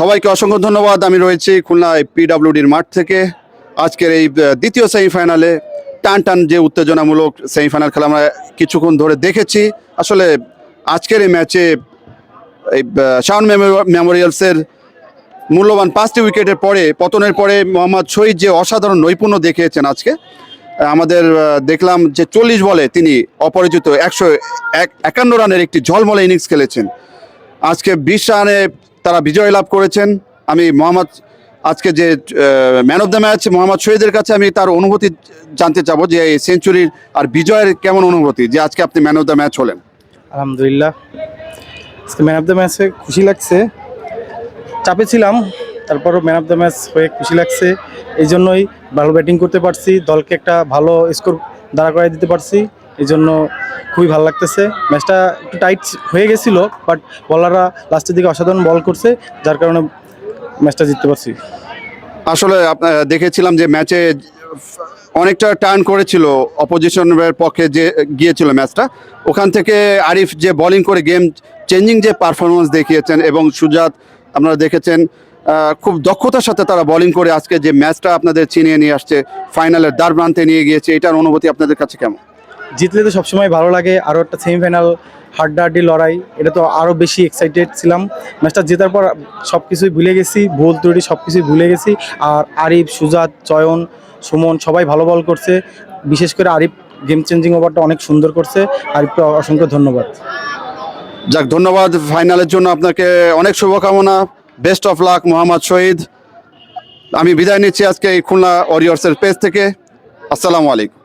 সবাইকে অসংখ্য ধন্যবাদ। আমি রয়েছি খুলনা পিডাব্লিউডির মাঠ থেকে। আজকের এই দ্বিতীয় সেমিফাইনালে টান টান যে উত্তেজনামূলক সেমিফাইনাল খেলা আমরা কিছুক্ষণ ধরে দেখেছি। আসলে আজকের এই ম্যাচে এই শাওন মেমোরিয়ালসের মূল্যবান পাঁচটি উইকেটের পরে, পতনের পরে মোহাম্মদ শহীদ যে অসাধারণ নৈপুণ্য দেখিয়েছেন আজকে আমাদের দেখলাম যে চল্লিশ বলে তিনি অপরাজিত একশো এক, একান্ন রানের একটি ঝলমলে ইনিংস খেলেছেন। আজকে বিশ রানে তারা বিজয় লাভ করেছেন। আমি মোহাম্মদ, আজকে যে man of the match Mohammad শহীদের কাছে আমি তার অনুভূতি জানতে চাবো যে এই সেঞ্চুরির আর বিজয়ের কেমন অনুভূতি, যে আজকে আপনি ম্যান অফ দ্য ম্যাচ হলেন। আলহামদুলিল্লাহ। আজকে ম্যান অফ দ্য ম্যাচে খুশি লাগছে। চাপে ছিলাম, তারপরও ম্যান অফ দ্য ম্যাচ হয়ে খুশি লাগছে। এই জন্যই ভালো ব্যাটিং করতে পারছি, দলকে একটা ভালো স্কোর দাঁড়া করাই দিতে পারছি। এই জন্য খুবই ভালো লাগতেছে। ম্যাচটা একটু টাইট হয়ে গেছিল, বাট বলাররা লাস্টের দিকে অসাধারণ বল করছে, যার কারণে ম্যাচটা জিততে পারছি। আসলে দেখেছিলাম যে ম্যাচে অনেকটা টার্ন করেছিল অপোজিশনের পক্ষে যে, গিয়েছিল ম্যাচটা। ওখান থেকে আরিফ যে বোলিং করে গেম চেঞ্জিং যে পারফরমেন্স দেখিয়েছেন এবং সুজাত আপনারা দেখেছেন খুব দক্ষতার সাথে তারা বোলিং করে আজকে যে ম্যাচটা আপনাদের চিনিয়ে নিয়ে আসছে ফাইনালের দ্বার প্রান্তে নিয়ে গিয়েছে, এটার অনুভূতি আপনাদের কাছে কেমন? জিতলে তো সবসময় ভালো লাগে আরও একটা সেমিফাইনাল হাড্ডাহাড্ডি লড়াই, এটা তো আরও বেশি এক্সাইটেড ছিলাম। ম্যাচটা জেতার পর সব কিছুই ভুলে গেছি, ভুল ত্রুটি সব কিছুই ভুলে গেছি। আর আরিফ, সুজাত, চয়ন, সুমন সবাই ভালো বল করছে। বিশেষ করে আরিফ গেম চেঞ্জিং ওভারটা অনেক সুন্দর করছে। আরিফকে অসংখ্য ধন্যবাদ। যাক, ধন্যবাদ ফাইনালের জন্য আপনাকে অনেক শুভকামনা। Best of luck Mohammad Shahid. আমি বিদায় নিচ্ছি আজকে এই খুলনা ওয়ারিয়র্সের পেজ থেকে। আসসালামু আলাইকুম।